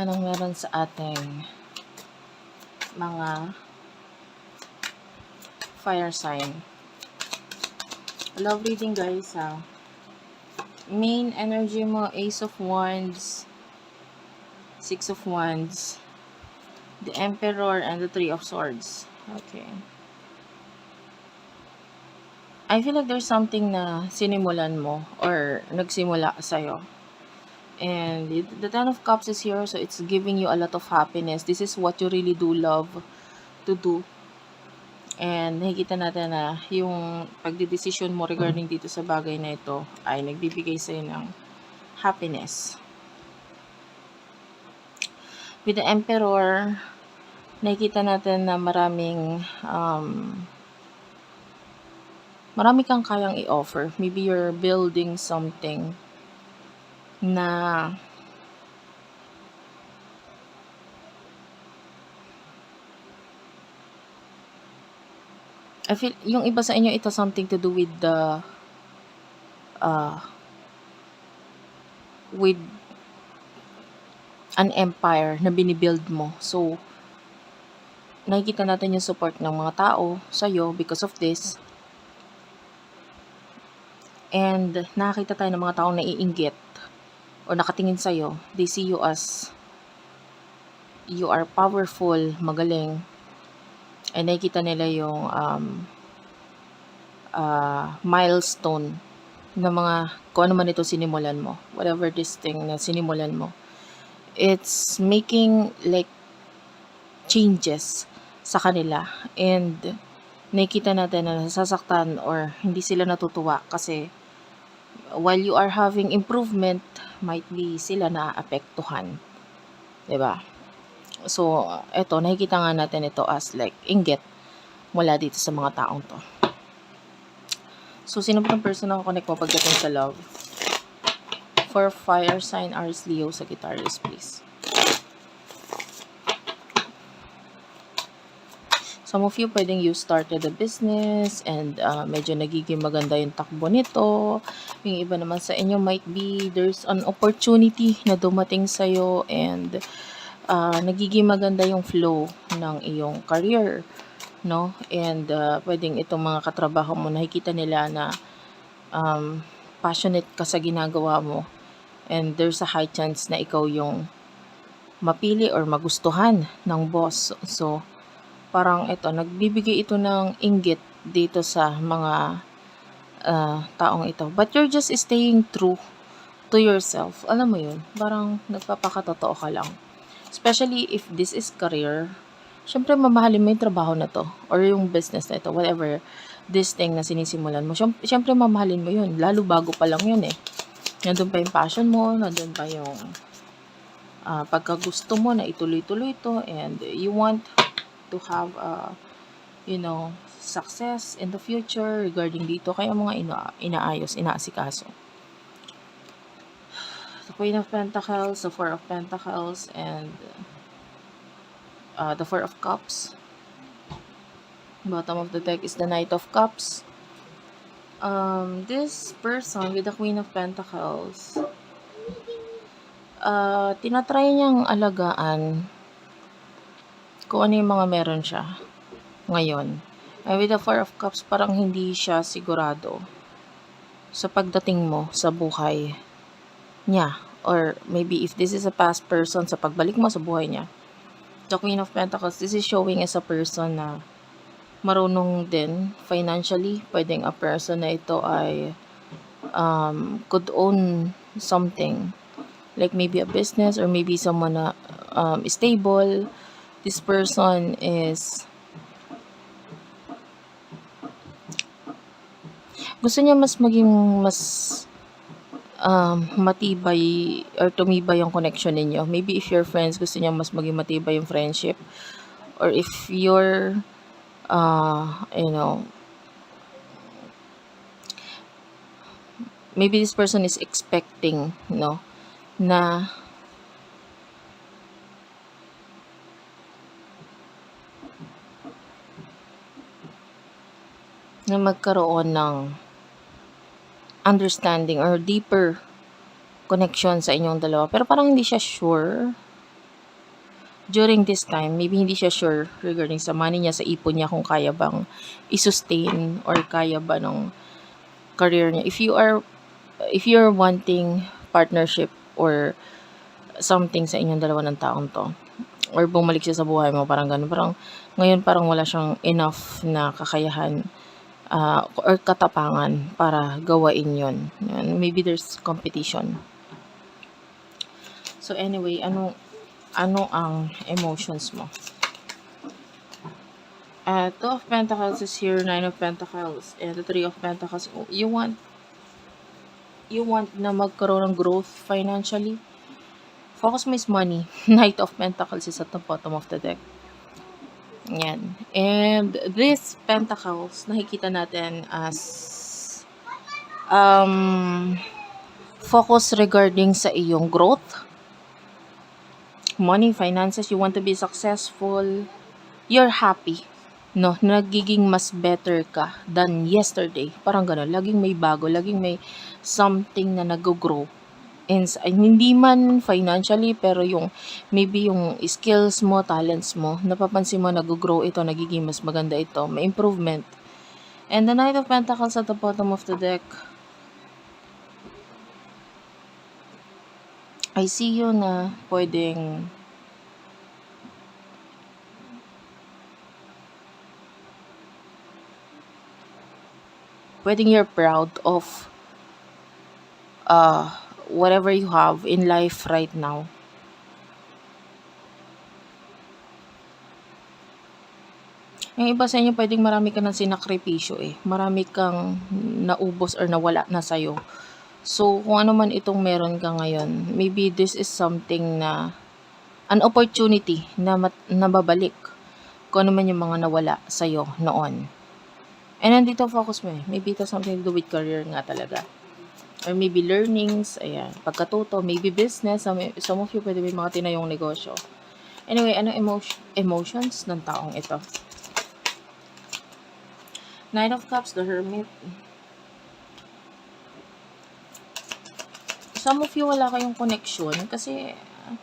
Anong meron sa ating mga fire sign? Love reading guys ha. Main energy mo, Ace of Wands, Six of Wands, the Emperor, and the Three of Swords. Okay. I feel like there's something na sinimulan mo or nagsimula sa'yo. And the Ten of Cups is here, so it's giving you a lot of happiness. This is what you really do love to do. And nakikita natin na yung pagdidesisyon mo regarding dito sa bagay na ito ay nagbibigay sa'yo ng happiness. With the Emperor, nakikita natin na maraming um, marami kang kayang i-offer. Maybe you're building something na I feel, yung iba sa inyo, ito something to do with the, uh, with an empire na binibuild mo. So, nakikita natin yung support ng mga tao sa'yo because of this. And nakakita tayo ng mga taong naiinggit or nakatingin sa'yo. They see you as you are powerful, magaling, ay nakikita nila yung um, uh, milestone ng mga kung ano man ito sinimulan mo. Whatever this thing na sinimulan mo. It's making like changes sa kanila. And nakikita natin na nasasaktan or hindi sila natutuwa kasi while you are having improvement, might be sila na apektuhan. 'Di ba? So, eto, nakikita nga natin ito as like inggit mula dito sa mga taong to. So, sino ba yung person na connect mo pagdating sa love? For fire sign, Aries Leo, Sagittarius, please. Some of you, pwedeng you started a business and uh, medyo nagiging maganda yung takbo nito. Yung iba naman sa inyo might be there's an opportunity na dumating sa'yo and uh, nagiging maganda yung flow ng iyong career, no? And uh, pwedeng itong mga katrabaho mo, nakikita nila na um, passionate ka sa ginagawa mo and there's a high chance na ikaw yung mapili or magustuhan ng boss. So, parang ito, nagbibigay ito ng inggit dito sa mga uh, taong ito. But you're just staying true to yourself. Alam mo yun, parang nagpapakatotoo ka lang. Especially if this is career, syempre mamahalin mo yung trabaho na to or yung business na ito, whatever this thing na sinisimulan mo. Syem- Syempre mamahalin mo yun, lalo bago pa lang yun eh. Nandun pa yung passion mo, nandun pa yung ah, pagkagusto mo na ituloy-tuloy ito and you want to have uh, you know, success in the future regarding dito kaya mga ina inaayos, inaasikaso. The Queen of Pentacles, the Four of Pentacles, and uh, the Four of Cups. Bottom of the deck is the Knight of Cups. Um, this person with the Queen of Pentacles, uh, tinatry niyang alagaan kung ano yung mga meron siya ngayon. And with the Four of Cups, parang hindi siya sigurado sa pagdating mo sa buhay niya. Or maybe if this is a past person, sa pagbalik mo sa buhay niya. The Queen of Pentacles, this is showing as a person na marunong din financially. Pwedeng a person na ito ay um, could own something. Like maybe a business or maybe someone na um, stable. This person is gusto niya mas maging mas um, matibay or tumibay yung connection ninyo. Maybe if you're friends, gusto niya mas maging matibay yung friendship. Or if you're, uh, you know, maybe this person is expecting, no, na na magkaroon ng understanding or deeper connection sa inyong dalawa. Pero parang hindi siya sure during this time, maybe hindi siya sure regarding sa money niya, sa ipon niya, kung kaya bang i-sustain or kaya ba ng career niya. If you are, if you're wanting partnership or something sa inyong dalawa ng taong to, or bumalik siya sa buhay mo, parang ganun. Parang ngayon parang wala siyang enough na kakayahan ah, or katapangan para gawain yon. Maybe there's competition. So anyway, ano ano ang emotions mo? Uh, two of Pentacles is here, Nine of Pentacles, and the Three of Pentacles. You want you want na magkaroon ng growth financially. Focus mo is money. Knight of Pentacles is at the bottom of the deck. Yan. And this Pentacles, nakikita natin as um, focus regarding sa iyong growth. Money, finances, you want to be successful. You're happy. No, nagiging mas better ka than yesterday. Parang gano'n. Laging may bago. Laging may something na nag-grow. And s- ay, hindi man financially, pero yung maybe yung skills mo, talents mo, napapansin mo nag-grow ito, nagiging mas maganda ito, may improvement. And the Knight of Pentacles at the bottom of the deck, I see you na pwedeng pwedeng you're proud of uh, whatever you have in life right now. Yung iba sa inyo, pwedeng marami ka ng sinakripisyo eh. Marami kang naubos or nawala na sa'yo. So, kung ano man itong meron ka ngayon, maybe this is something na an opportunity na mat- nababalik kung ano man yung mga nawala sa'yo noon. And nandito focus mo eh. Maybe it has something to do with career nga talaga. Or maybe learnings, ayan, pagkatuto, maybe business, some, of you pwede may mga tinayong negosyo. Anyway, ano emotion, emotions ng taong ito? Nine of Cups, the Hermit. Some of you wala kayong connection kasi uh,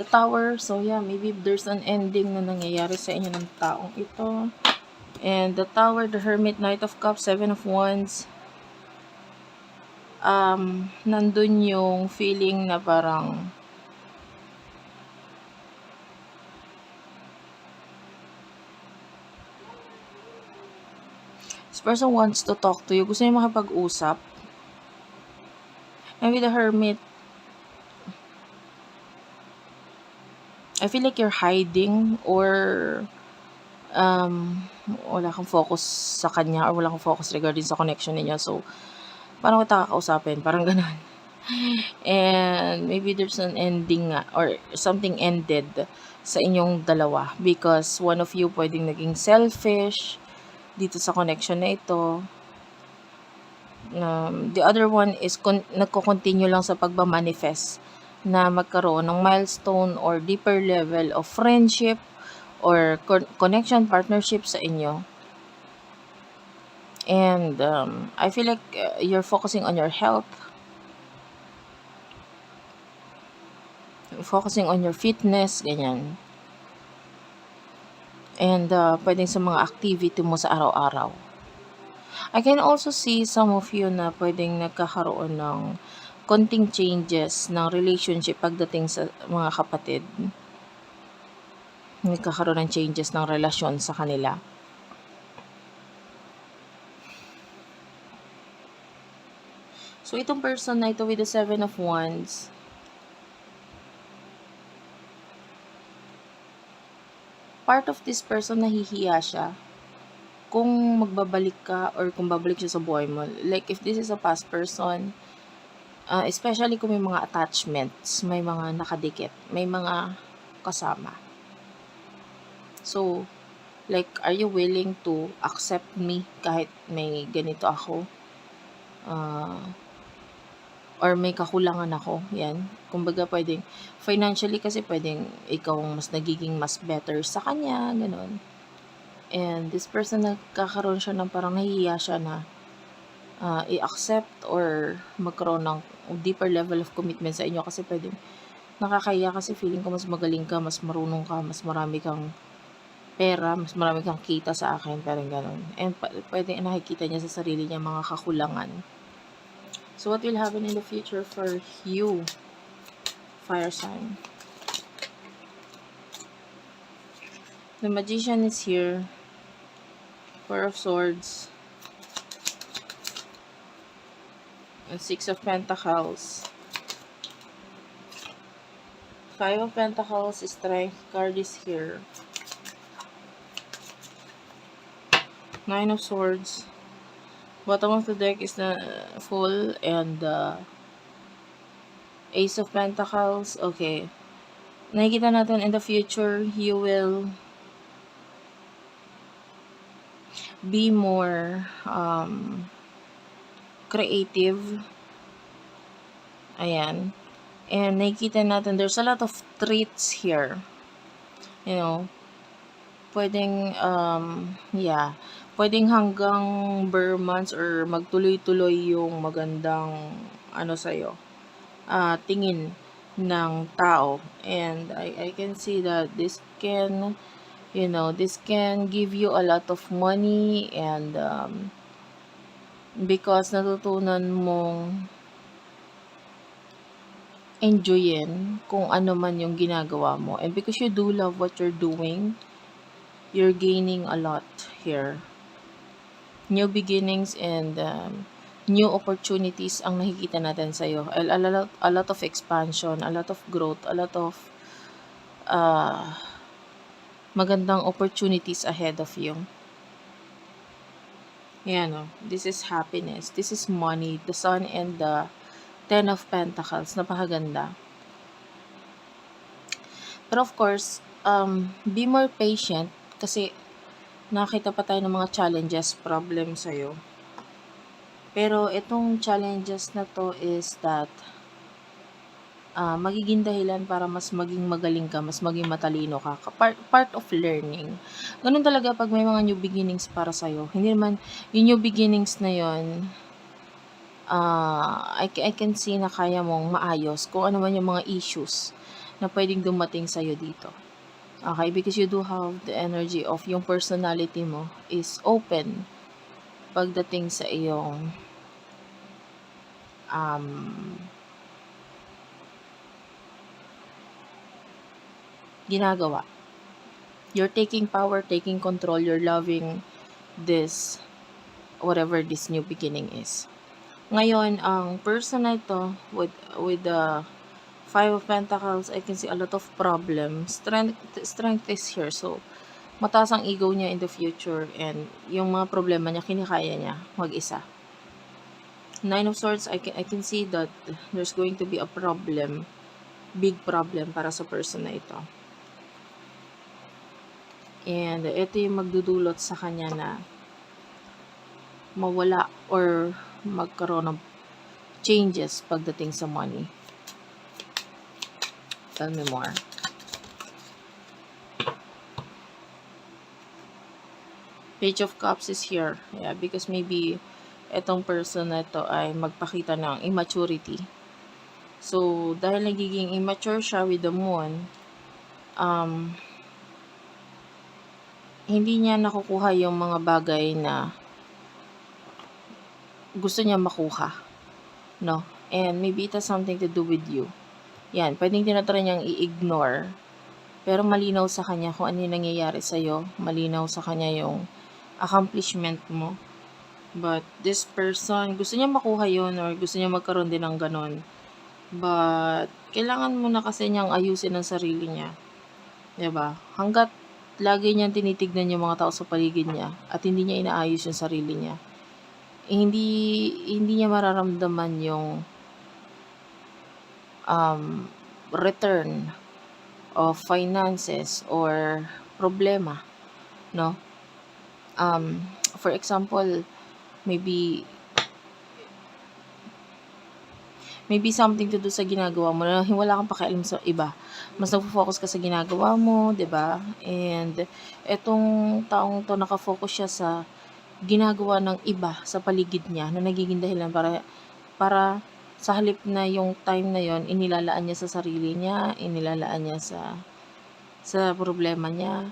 the tower, so yeah, maybe there's an ending na nangyayari sa inyo ng taong ito. And the tower, the Hermit, Knight of Cups, Seven of Wands. Um, nandun yung feeling na parang this person wants to talk to you. Gusto niya makipag-usap. With the Hermit, I feel like you're hiding or um, wala kang focus sa kanya or wala kang focus regarding sa connection ninyo. So, paano kita kakausapin? Parang ganun. And maybe there's an ending nga or something ended sa inyong dalawa because one of you pwedeng naging selfish dito sa connection na ito. Um, the other one is con- nagko-continue lang sa pagmamanifest na magkaroon ng milestone or deeper level of friendship or con- connection, partnership sa inyo. And um, I feel like uh, you're focusing on your health, focusing on your fitness, ganyan. And uh, pwedeng sa mga activity mo sa araw-araw. I can also see some of you na pwedeng nagkakaroon ng konting changes ng relationship pagdating sa mga kapatid. Nagkakaroon ng changes ng relasyon sa kanila. So, itong person na ito with the Seven of Wands, part of this person nahihiya siya kung magbabalik ka or kung babalik siya sa buhay mo. Like, if this is a past person, uh, especially kung may mga attachments, may mga nakadikit, may mga kasama. So, like, are you willing to accept me kahit may ganito ako? Uh, or may kakulangan ako, yan. Kumbaga, pwedeng, financially kasi pwedeng ikaw ang mas nagiging mas better sa kanya, ganun. And this person, nagkakaroon siya ng parang nahihiya siya na uh, i-accept or magkaroon ng deeper level of commitment sa inyo kasi pwedeng nakakahiya kasi feeling ko mas magaling ka, mas marunong ka, mas marami kang pera, mas marami kang kita sa akin, parang gano'n. And pa puwedeng nakikita niya sa sarili niya mga kakulangan. So, what will happen in the future for you, fire sign? The magician is here. Four of swords. And six of pentacles. Five of pentacles, strength card is here. Nine of swords. Bottom of the deck is the full and the ace of pentacles. Okay. Nakikita natin in the future, you will be more um, creative. Ayan. And nakikita natin, there's a lot of treats here. You know, pwedeng, um, yeah, pwedeng hanggang bare months or magtuloy-tuloy yung magandang, ano sa'yo, uh, tingin ng tao. And I, I can see that this can, you know, this can give you a lot of money and um, because natutunan mong enjoyin kung ano man yung ginagawa mo. And because you do love what you're doing, you're gaining a lot here. New beginnings and um, new opportunities ang nakikita natin sa'yo. A, a, lot, a lot of expansion, a lot of growth, a lot of uh, magandang opportunities ahead of you. Yan o. This is happiness. This is money. The sun and the Ten of Pentacles. Napakaganda. Pero of course, um, be more patient kasi nakita pa tayo ng mga challenges, problem sa'yo. Pero itong challenges na to is that uh, magiging dahilan para mas maging magaling ka, mas maging matalino ka. Part, part of learning. Ganun talaga pag may mga new beginnings para sa'yo. Hindi naman, yung new beginnings na yon uh, I, I can see na kaya mong maayos kung ano man yung mga issues na pwedeng dumating sa'yo dito. Okay, because you do have the energy of yung personality mo is open pagdating sa iyong um, ginagawa. You're taking power, taking control, you're loving this, whatever this new beginning is. Ngayon, ang person na ito, with, with the Five of Pentacles, I can see a lot of problems. Strength, strength is here. So, mataas ang ego niya in the future and yung mga problema niya, kinikaya niya mag-isa. Nine of Swords, I can, I can see that there's going to be a problem, big problem para sa person na ito. And ito yung magdudulot sa kanya na mawala or magkaroon ng changes pagdating sa money. Tell me more. Page of Cups is here. Yeah, because maybe etong person na ito ay magpakita ng immaturity. So, dahil nagiging immature siya with the moon, um, hindi niya nakukuha yung mga bagay na gusto niya makuha. No? And maybe it has something to do with you. Yan, pwedeng tinatry niyang i-ignore. Pero malinaw sa kanya kung ano yung nangyayari sa'yo. Malinaw sa kanya yung accomplishment mo. But this person, gusto niya makuha yon or gusto niya magkaroon din ng ganon. But, kailangan mo na kasi niyang ayusin ang sarili niya. ba diba? Hanggat lagi niyang tinitignan yung mga tao sa paligid niya at hindi niya inaayos yung sarili niya hindi hindi niya mararamdaman yung um, return of finances or problema no um, for example maybe maybe something to do sa ginagawa mo na wala kang pakialam sa iba. Mas nagfo-focus ka sa ginagawa mo, 'di ba? And etong taong to naka-focus siya sa ginagawa ng iba sa paligid niya na nagiging dahilan para para sa halip na yung time na yon inilalaan niya sa sarili niya, inilalaan niya sa sa problema niya.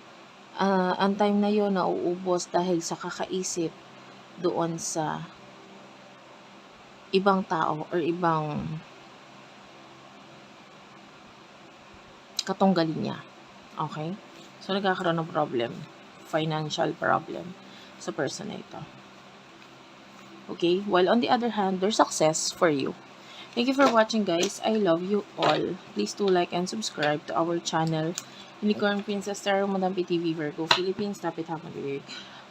Ah, ang time na yon nauubos dahil sa kakaisip doon sa ibang tao or ibang katunggalin niya. Okay? So, nagkakaroon ng problem. Financial problem sa person na ito. Okay? While on the other hand, there's success for you. Thank you for watching guys. I love you all. Please do like and subscribe to our channel. Unicorn Princess Tarot Madam PTV Virgo Philippines. Tapit Hapon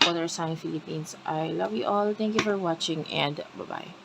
Water Sign Philippines. I love you all. Thank you for watching and bye-bye.